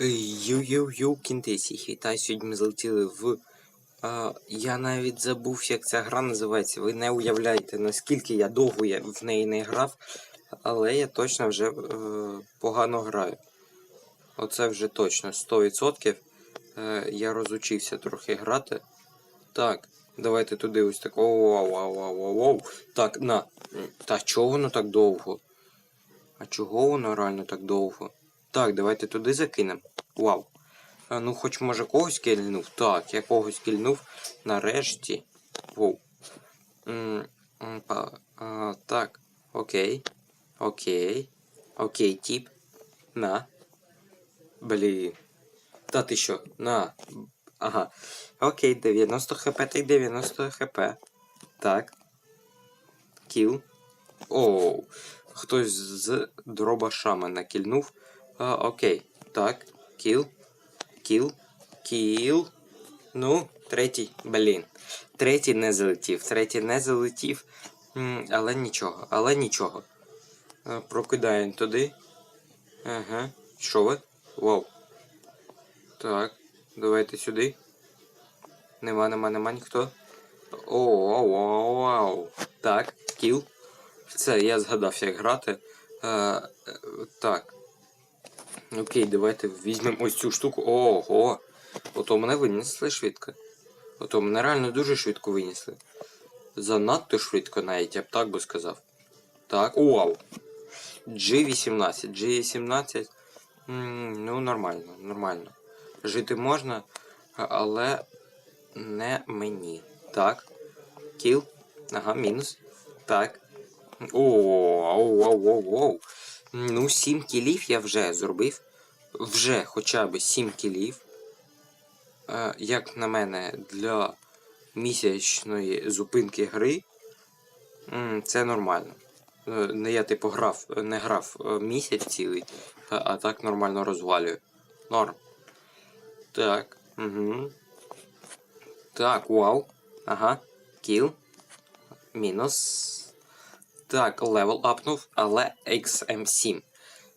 Йоу-йоу-йоу, кінтесі, вітаю, сьогодні ми залетіли в. А, я навіть забув, як ця гра називається. Ви не уявляєте, наскільки я довго я в неї не грав, але я точно вже е, погано граю. Оце вже точно 100%. Е, я розучився трохи грати. Так, давайте туди ось так. Оу-оу-оу-оу-оу. Так, на. Та чого воно так довго? А чого воно реально так довго? Так, давайте туди закинемо. Вау. А, ну, хоч може когось кільнув. Так, я когось кільнув. Нарешті. А, так. Окей. Окей. Окей, тип. На. Блін. Та ти що? На. Ага. Окей, 90 хп, ти 90 хп. Так. Кіл. Оу. Хтось з дробаша мене кільнув. А, окей. Так. Кіл. Кіл. Кіл. Ну, третій. Блін. Третій не залетів. Третій не залетів. Але нічого. Але нічого. А, прокидаємо туди. Ага. Що ви? Вау. Так. Давайте сюди. Нема, нема, нема ніхто. О, вау, вау. Так, кіл. Це я згадав, як грати. Е, е, так. Окей, давайте візьмемо ось цю штуку. Ого! Ото мене винесли швидко. Ото мене реально дуже швидко винесли. Занадто швидко навіть, я б так би сказав. Так, вау. G18. G18. м, Ну, нормально, нормально. Жити можна, але не мені. Так. Кіл. Ага, мінус. Так. О, оу, оу, оу, оу. Ну, 7 кілів я вже зробив. Вже хоча б 7 кілів. Е, як на мене, для місячної зупинки гри. Це нормально. Е, Не я типу грав, не грав е, місяць цілий, а, так нормально розвалюю. Норм. Так. Угу. Так, вау. Ага. Кіл. Мінус. Так, левел апнув, але XM7.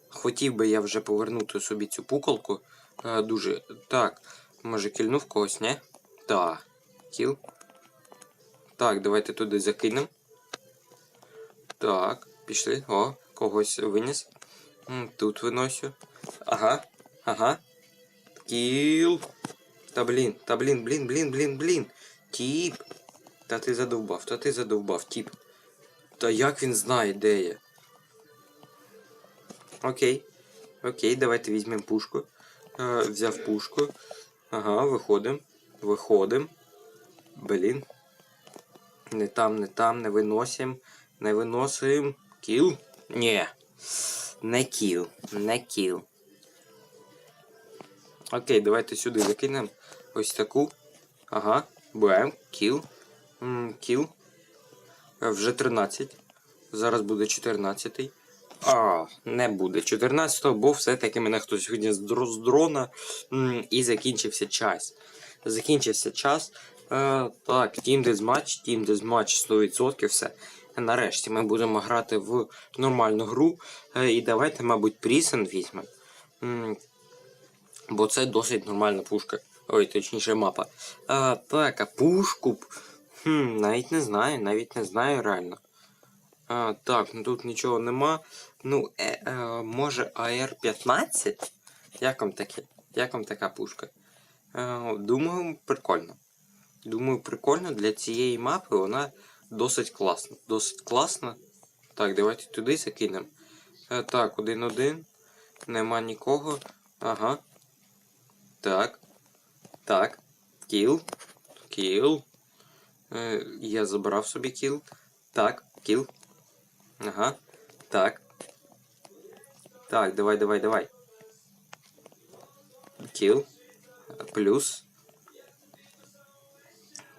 Хотів би я вже повернути собі цю пукалку. Е, дуже. Так, може кільнув когось, не? Так. Кіл. Так, давайте туди закинемо. Так, пішли. О, когось виніс. Тут виносю. Ага. Ага. Кіл. Та блін, та блін, блін, блін, блін, блін. Тіп. Та ти задовбав, та ти задовбав, тіп. Та як він знає, де я? Окей. Окей, давайте візьмемо пушку. Е, взяв пушку. Ага, виходимо. Виходимо. Блін. Не там, не там, не виносим. Не виносим. Кіл? Ні. Не кіл. Не кіл. Окей, давайте сюди закинемо ось таку. Ага. Бем. Кіл. Кіл. Е, Вже 13. Зараз буде 14. А, не буде 14, бо все-таки мене хтось сьогодні з дрона і закінчився час. Закінчився час. Е, так, Team Deathmatch, Team Deathmatch 100% все. Нарешті ми будемо грати в нормальну гру. Е, і давайте, мабуть, Prison візьмемо. Бо це досить нормальна пушка. Ой, точніше мапа. А, так, а пушку. Хм, навіть не знаю, навіть не знаю реально. А, так, ну тут нічого нема. Ну, е, е, може АР-15? Як вам таке? Як вам така пушка? Е, думаю, прикольно. Думаю, прикольно для цієї мапи вона досить класна. Досить класна. Так, давайте туди закинемо. Е, так, один-один. Нема нікого. Ага. Так. Так. Кіл. Кіл. Е, я забрав собі кіл. Так, кіл. Ага. Так. Так, давай, давай, давай. Кіл. Плюс.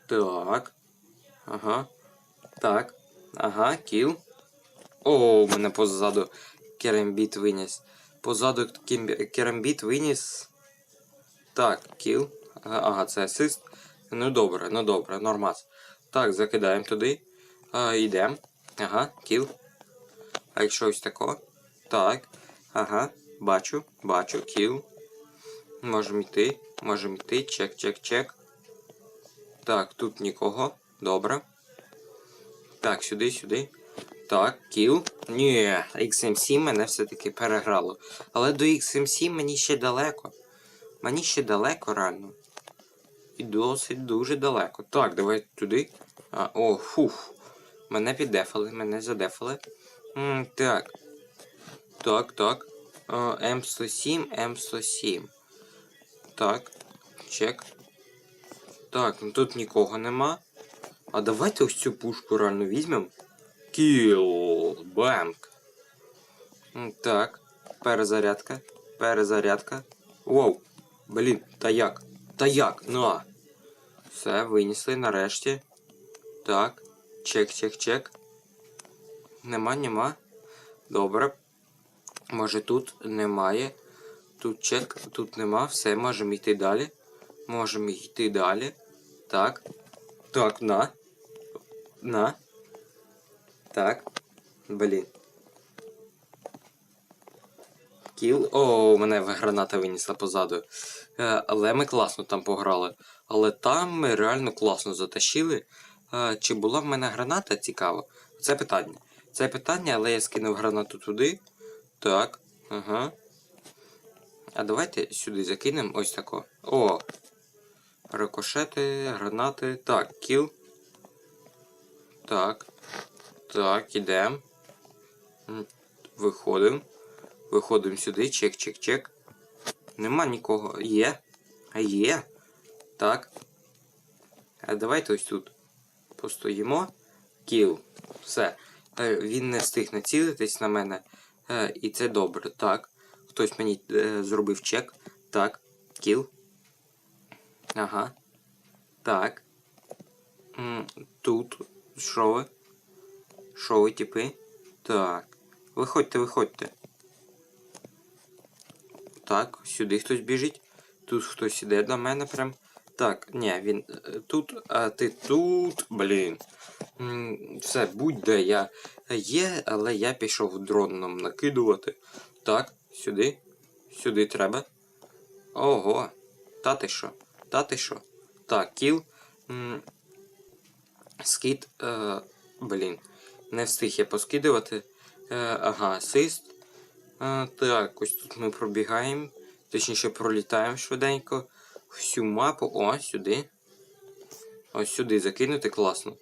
Так. Ага. Так. Ага, кіл. О, мене позаду керамбіт виніс. Позаду керамбіт виніс. Так, кіл. Ага, це асист. Ну добре, ну добре, нормас. Так, закидаємо туди. А, йдемо. Ага, кіл. А якщо ось тако? Так. Ага, бачу, бачу, кіл. Можемо йти. Можемо йти. Чек, чек, чек. Так, тут нікого. Добре. Так, сюди, сюди. Так, кіл. Ні, XM7 мене все-таки переграло. Але до XM7 мені ще далеко. Мені ще далеко, реально. І досить дуже далеко. Так, давай туди. А, о, фух. Мене піддефали, мене задефали. М, так. Так, так. М107, М107. Так. Чек. Так, ну тут нікого нема. А давайте ось цю пушку реально візьмемо. Кіл. Бемк. Так. Перезарядка. Перезарядка. Воу. Блін, та як? Та як? На. Все, винесли нарешті. Так. Чек, чек, чек. Нема, нема. Добре. Може тут немає. Тут чек, тут нема. Все, можемо йти далі. Можемо йти далі. Так. Так, на. На. Так. Блін. Кіл. О, мене граната винесла позаду. Е, але ми класно там пограли. Але там ми реально класно затащили. Е, чи була в мене граната? Цікаво. Це питання. Це питання, але я скинув гранату туди. Так. Ага. А давайте сюди закинемо ось тако. О. Рикошети, гранати. Так, кіл. Так. Так, ідемо. Виходимо. Виходимо сюди. Чек, чек, чек. Нема нікого. Є. Є. Так. А давайте ось тут постоїмо. Кіл. Все. Е, Він не встиг націлитись на мене. Е, І це добре. Так. Хтось мені е, зробив чек. Так. Кіл. Ага. Так. Тут. Що ви? Що ви, типи? Так. Виходьте, виходьте. Так, сюди хтось біжить. Тут хтось іде до мене прям. Так, ні, він е, тут, а ти тут. Блін. Все, будь-де я є, але я пішов дроном накидувати. Так, сюди. Сюди треба. Ого. Та ти що? Та ти що? Так, кіл. Скид. Е, блін. Не встиг я поскидувати. Е, ага, асист. Е, так, ось тут ми пробігаємо. Точніше, пролітаємо швиденько. Всю мапу. О, сюди. Ось сюди закинути класно.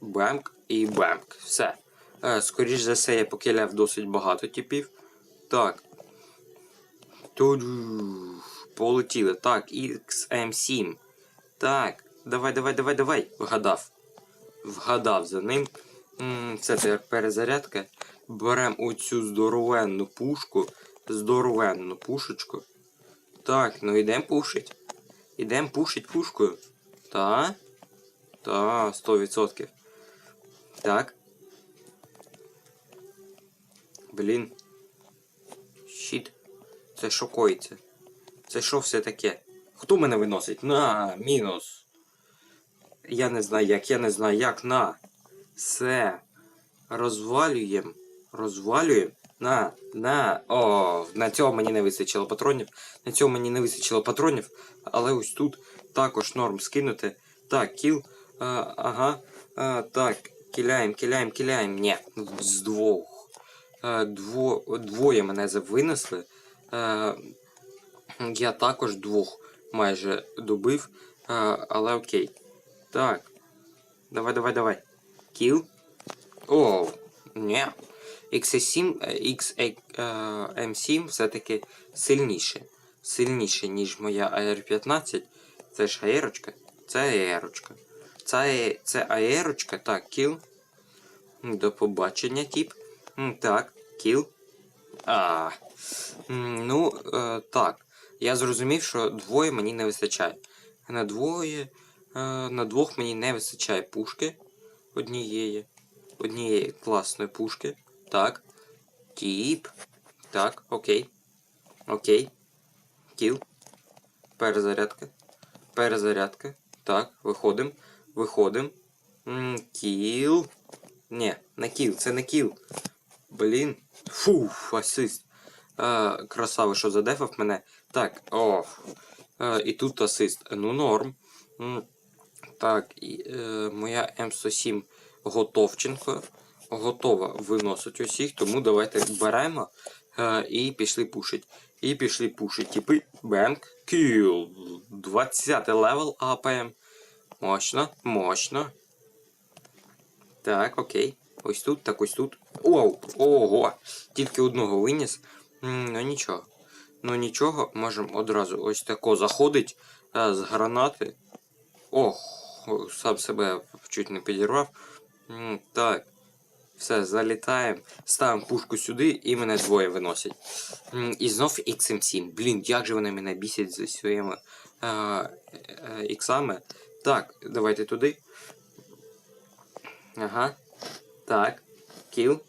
Бемк і бемк. Все. Е, скоріш за все, я покиляв досить багато типів. Так. Тут полетіли. Так, XM7. Так. Давай, давай, давай, давай. Вгадав. Вгадав за ним. Це тепер перезарядка. Беремо оцю здоровенну пушку. Здоровенну пушечку. Так, ну йдемо пушить. Ідемо пушить пушкою. Та. Та, 100%. Так. Блін. Щіт. Це що коїться? Це що все таке? Хто мене виносить? На, мінус. Я не знаю як, я не знаю як, на. Все. Розвалюєм. Розвалюєм. На, на. О, на цього мені не вистачило патронів. На цього мені не вистачило патронів. Але ось тут також норм скинути. Так, кіл. А, ага. А, так, кіляєм, кіляєм, кіляєм. Ні, з двох. А, дво, двоє мене винесли. А, я також двох майже добив. А, але окей. Так. Давай, давай, давай. Кіл. О, ні. XM7, е, XM7 все-таки сильніше. Сильніше, ніж моя AR-15. Це ж аерочка. Це аерочка. Це, е- це аерочка. Так, кіл. До побачення, тип. Так, кіл. А. Ну, е, так. Я зрозумів, що двоє мені не вистачає. На двоє. Е, на двох мені не вистачає пушки. Однієї. Однієї класної пушки. Так. Тіп. Так, окей. Окей. Кіл. Перезарядка. Перезарядка. Так, виходим. Виходим. Кіл. Ні, не кіл, це не кіл. Блін. Фуф, асист. Е, красавий, що задефав мене. Так, о. Е, і тут асист. Ну, норм. Так, е, моя М107 Готовченко. Готова виносить усіх, тому давайте беремо е, і пішли пушить. І пішли пушить. Типи Бенк Кіл. 20 левел АПМ. Мощно, мощно. Так, окей. Ось тут, так ось тут. Оу, ого! Тільки одного виніс. Ну нічого. Ну нічого, можемо одразу ось тако заходить а, з гранати. Ох, сам себе чуть не підірвав. Так. Все, залітаємо. Ставимо пушку сюди і мене двоє виносять. І знов XM7. Блін, як же вони мене бісять зі своїми е, е, іксами. Так, давайте туди. Ага. Так. Кіл.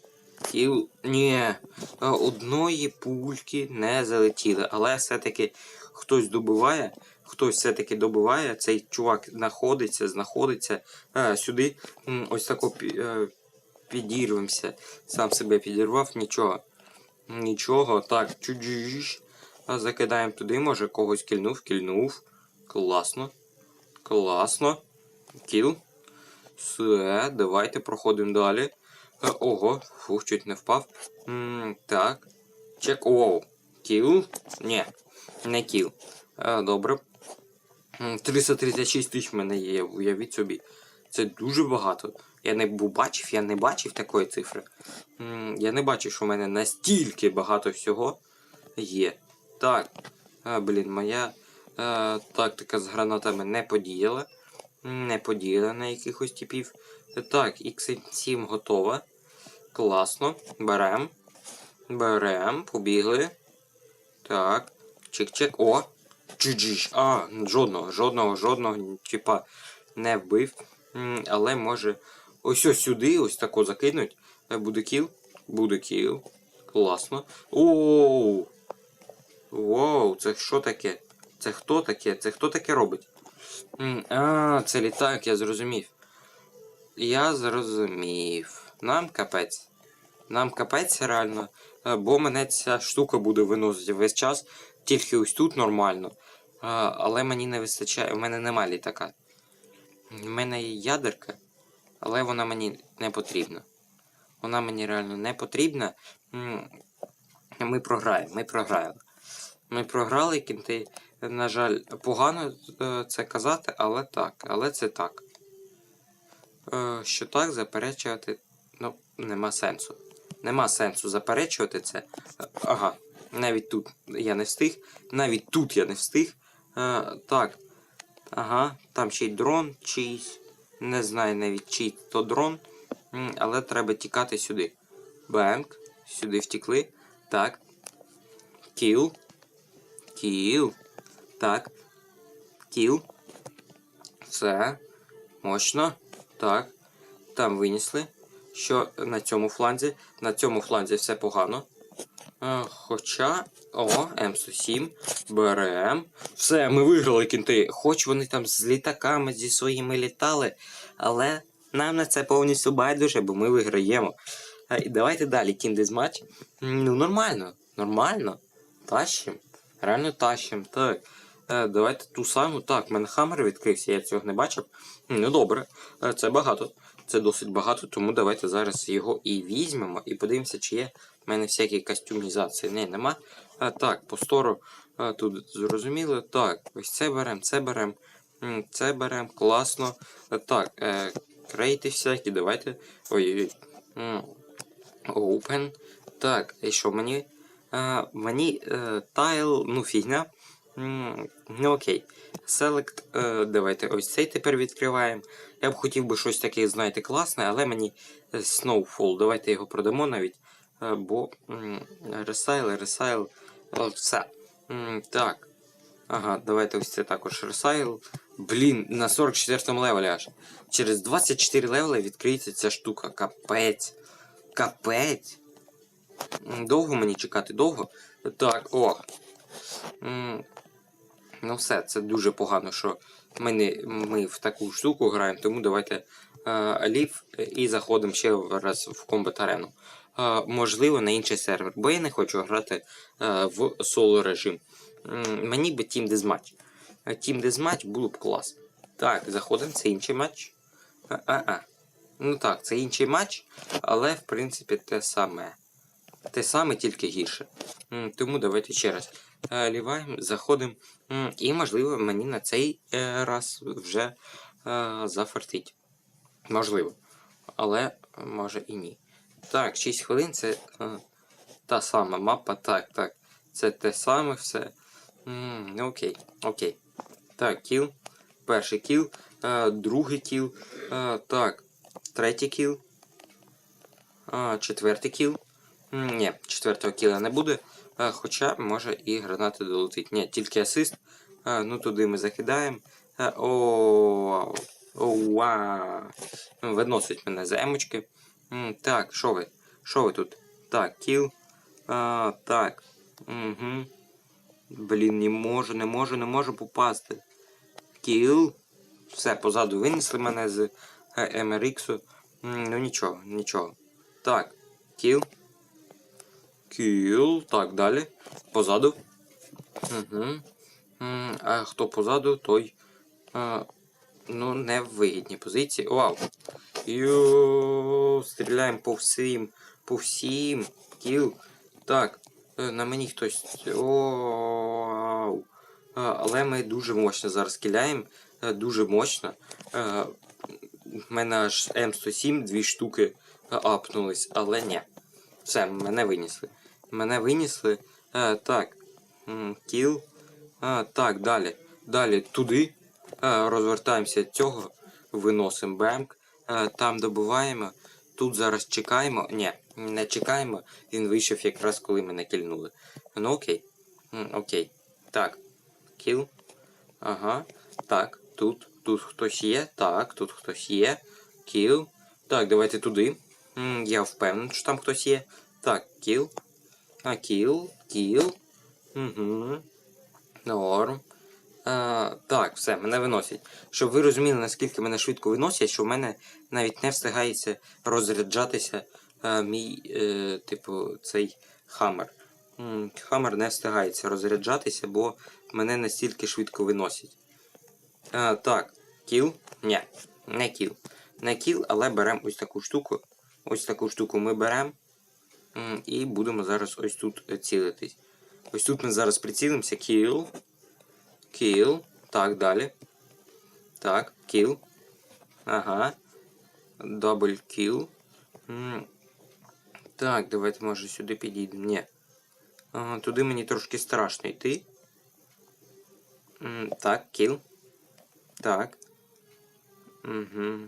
Кіл. Ні. е, Одної пульки не залетіли. Але все-таки хтось добиває. Хтось все-таки добиває. Цей чувак знаходиться, знаходиться е, сюди. Ось тако е, підірвемося. Сам себе підірвав, нічого. Нічого. Так, чудіш. А Закидаємо туди, може когось кільнув, кільнув. Класно. Класно. Кіл. Все, давайте проходимо далі. Е, Ого, фух, чуть не впав. М, так. Чек. Оу. Кіл? Ні, не кіл. Е, добре. 336 тисяч в мене є, уявіть собі. Це дуже багато. Я не бачив, я не бачив такої цифри. Я не бачив, що в мене настільки багато всього є. Так. А, блін, моя е, тактика з гранатами не подіяла. Не подіяла на якихось типів. Так, X7 готова. Класно. Берем. Берем, побігли. Так. Чик-чик. О! Чуджіш. А, жодного, жодного, жодного, типа, не вбив. Але може. Ось ось сюди, ось тако закинуть. Е, Буде кіл. Буде кіл. Класно. Оу! Воу, це що таке? Це хто таке? Це хто таке робить? А, це літак, я зрозумів. Я зрозумів. Нам капець. Нам капець реально. Е, Бо мене ця штука буде виносити весь час. Тільки ось тут нормально. Але мені не вистачає. У мене нема літака. У мене є ядерка, але вона мені не потрібна. Вона мені реально не потрібна. Ми програємо, ми програємо. Ми програли кінти. На жаль, погано е, це казати, але так. Але це так. Е, Що так заперечувати, ну, нема сенсу. Нема сенсу заперечувати це. Ага, навіть тут я не встиг. Навіть тут я не встиг. Е, так. Ага, там ще й дрон чийсь. Не знаю навіть чий то дрон. Але треба тікати сюди. Бенк. Сюди втікли. Так. Кіл. Кіл. Так. Кіл. Все. Мощно. Так. Там винесли. Що на цьому фланзі? На цьому фланзі все погано. Е, Хоча. О, М107. Берем. Все, ми виграли кінти. Хоч вони там з літаками зі своїми літали, але нам на це повністю байдуже, бо ми виграємо. І давайте далі, кіндезматч. Ну, нормально. Нормально. Тащим. Реально тащим. Так. Е, давайте ту саму. Так, в мене хаммер відкрився, я цього не бачив. Ну добре, Е, це багато. Це досить багато, тому давайте зараз його і візьмемо і подивимося, чи є в мене всякі кастюмізації. Не, нема. А, так, по стору а, тут зрозуміло. Так, ось це беремо, це беремо, це беремо, класно. А, так, е, крейти всякі, давайте. Ой-ой-ой. Open. Так, і що мені? А, мені е, тайл, ну фігня. Ну окей. Select, е, давайте ось цей тепер відкриваємо. Я б хотів би щось таке, знаєте, класне, але мені е, Snowfall. Давайте його продамо навіть. е, Бо м, Resile, Resile, е, все. Так. Ага, давайте ось це також Resile. Блін, на 44 левелі аж. Через 24 левели відкриється ця штука. Капець. Капець. Довго мені чекати, довго? Так, о. Ну все, це дуже погано, що ми, не, ми в таку штуку граємо, тому давайте е, лів і заходимо ще раз в комбат арену. Можливо, на інший сервер, бо я не хочу грати е, в соло режим. Мені би Team Deathmatch. Е, Team Deathmatch було б клас. Так, заходимо, це інший матч. А-а-а. Ну так, це інший матч, але в принципі те саме. Те саме, тільки гірше. Тому давайте ще раз. Е, Ліваємо, заходимо. І, можливо, мені на цей раз вже зафартить. Можливо. Але може і ні. Так, 6 хвилин це е, та сама мапа. Так, так. Це те саме все. М, ну, окей, окей. Так, кіл. Перший кіл. Е, другий кіл. Е, так. Третій кіл. А, четвертий кіл. Ні, четвертого кіла не буде. А, хоча може і гранати долетить. Ні, тільки асист. А, ну туди ми закидаємо. А, о, о, вау. Ну, Виносить мене за емочки. М, Так, що ви? Що ви тут? Так, кіл. А, так. Угу. Блін, не можу, не можу, не можу попасти. Кіл. Все, позаду винесли мене з е, MRX. Ну нічого, нічого. Так, кіл. Кіл. Так, далі. Позаду. Угу. А хто позаду, той. А, ну, вигідній позиції. Вау. Йо, стріляємо по всім. По всім. Кіл. Так. е, На мені хтось. Вау. А, Але ми дуже мощно зараз кіляємо. Е, Дуже мощно. Е, в мене аж М107, дві штуки е, апнулись, але ні. Все, мене винесли. Мене винесли. Е, так. Кіл. Так, далі. Далі туди. Е, розвертаємося цього. Виносимо бемк. Е, там добуваємо. Тут зараз чекаємо. Ні, не чекаємо. Він вийшов якраз коли мене кільнули. Ну окей. Окей. Так. Кіл. Ага. Так, тут. Тут хтось є. Так, тут хтось є. Кіл. Так, давайте туди. Я впевнений, що там хтось є. Так, кіл. А, кіл, кіл. Угу. Норм. А, так, все, мене виносять. Щоб ви розуміли, наскільки мене швидко виносять, що в мене навіть не встигається розряджатися а, мій, е, типу, цей хаммер. М, Хаммер не встигається розряджатися, бо мене настільки швидко виносять. А, так, кіл? Ні, не кіл. Не кіл, але беремо ось таку штуку. Ось таку штуку ми беремо. І будемо зараз ось тут е, цілитись. Ось тут ми зараз прицілимося. Кіл. Кіл. Так, далі. Так, кіл. Ага. Дабл кіл. Так, давайте може сюди підійдемо. Ні. Ага, туди мені трошки страшно йти. Так, кіл. Так. Угу.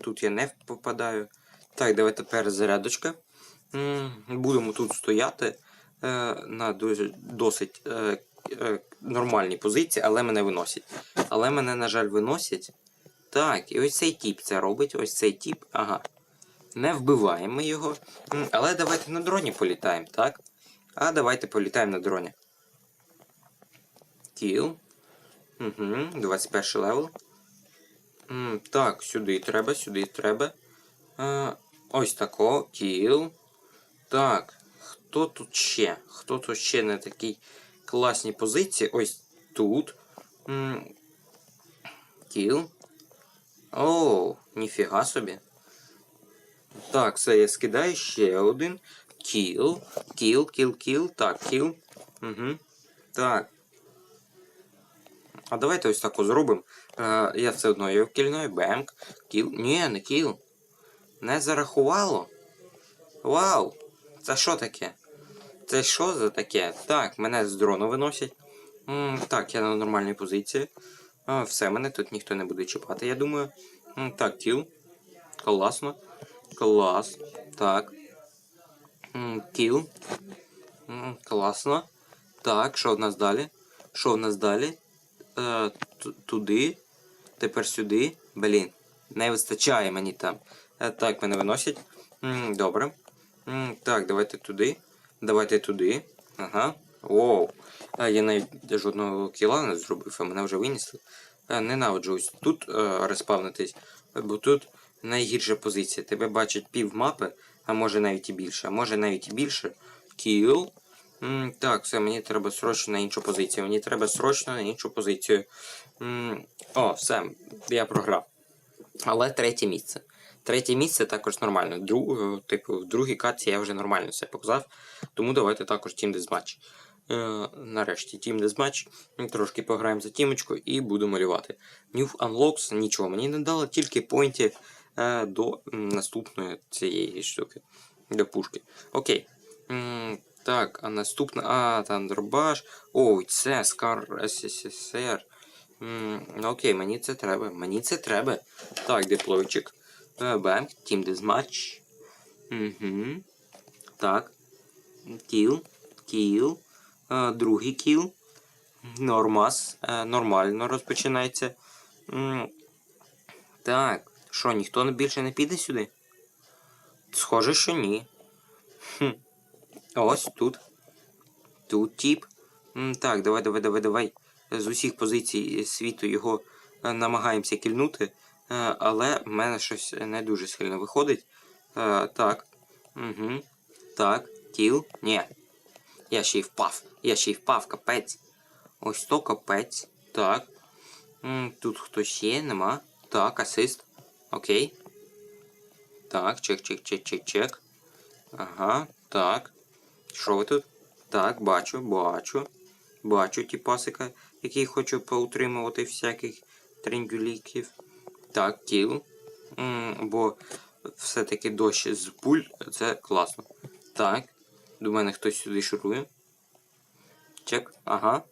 Тут я не попадаю. Так, давайте перезарядочка. Будемо тут стояти е, на досить е, нормальній позиції, але мене виносять. Але мене, на жаль, виносять. Так, і ось цей тіп це робить. Ось цей тіп. Ага. Не вбиваємо його. Але давайте на дроні політаємо, так? А давайте політаємо на дроні. Кіл. Угу, 21 левел. Так, сюди треба, сюди треба. А, ось тако, кіл. Так, хто тут ще? Хто тут ще на такій класній позиції? Ось тут. Кіл. Оу, ніфіга собі. Так, все, я скидаю ще один. Кіл. Кіл, кіл, кіл. Так, кіл. Угу. Так. А давайте ось так зробимо. Е, я все одно його кільною. Бемк. Кіл. Ні, не кіл. Не зарахувало. Вау! Це що таке? Це що за таке? Так, мене з дрону виносять. М, так, я на нормальній позиції. А, все, мене тут ніхто не буде чіпати, я думаю. М, так, кіл. Класно. Клас. Так. М, Кіл. М, Класно. Так, що в нас далі? Що в нас далі? Е, туди. Тепер сюди. Блін. Не вистачає мені там. Е, так, мене виносять. М, Добре. М, Так, давайте туди. Давайте туди. Ага. Воу. А, я навіть жодного кіла не зробив, а мене вже винесли. Е, Ненавиджу ось тут е, респавнитись, бо тут найгірша позиція. Тебе бачать пів мапи, а може навіть і більше, а може навіть і більше. Кіл. Так, все, мені треба срочно на іншу позицію. Мені треба срочно на іншу позицію. М, О, все, я програв. Але третє місце. Третє місце також нормально. Друг, типу, в другій катці я вже нормально все показав. Тому давайте також Team Deathmatch. Е, нарешті Team Deathmatch. Трошки пограємо за тімочку і буду малювати. New Unlocks нічого мені не дало, тільки поінтів е, до наступної цієї штуки. До пушки. Окей. М, так, а наступна. А, там дробаш. Ой, це Скар СССР. Окей, мені це треба. Мені це треба. Так, диплойчик. Е, Бенк, Team Deathmatch. Угу. Так. Кіл. Кіл. Е, другий кіл. Нормас. Е, нормально розпочинається. Так. Що, ніхто більше не піде сюди? Схоже, що ні. Ось тут. Тут тіп. Так, давай, давай, давай, давай. З усіх позицій світу його е, намагаємося кільнути. Е, Але в мене щось не дуже сильно виходить. Е, Так. Угу. Так. Кіл. Ні. Я ще й впав. Я ще й впав, капець. Ось то капець. Так. Тут хтось є, нема. Так, асист. Окей. Так, чек, чек, чек, чек, чек. Ага, так. Що ви тут? Так, бачу, бачу. Бачу тіпасика, який хочу поутримувати всяких трендюліків. Так, кіл. Бо все-таки дощ з пуль це класно. Так. До мене хтось сюди шурує. Чек. Ага.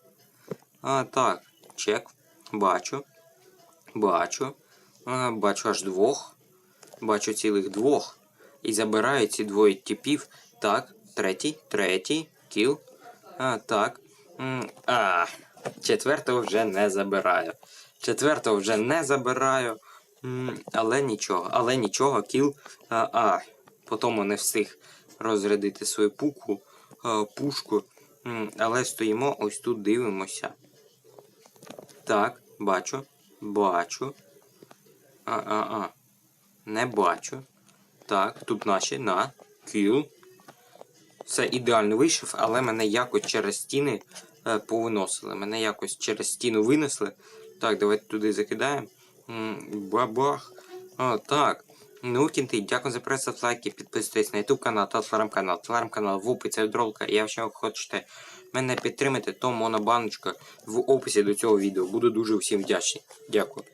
А, так. Чек. Бачу. Бачу. А, бачу аж двох. Бачу цілих двох. І забираю ці двоє типів. Так, третій, третій, кіл. А, так. А, четвертого вже не забираю. Четвертого вже не забираю. Але нічого, але нічого, кіл. А, а потім не встиг розрядити свою пуку, а, пушку. Але стоїмо ось тут дивимося. Так, бачу, бачу. А-а-а. Не бачу. Так, тут наші на кіл. Все ідеально вийшов, але мене якось через стіни е, повиносили. Мене якось через стіну винесли. Так, давайте туди закидаємо. Бабах. А, так. Ну, кінти, дякую за перегляд, лайки, підписуйтесь на YouTube канал, та телеграм-канал, телеграм-канал в описі дролка. І якщо хочете мене підтримати, то монобаночка в описі до цього відео. Буду дуже всім вдячний. Дякую.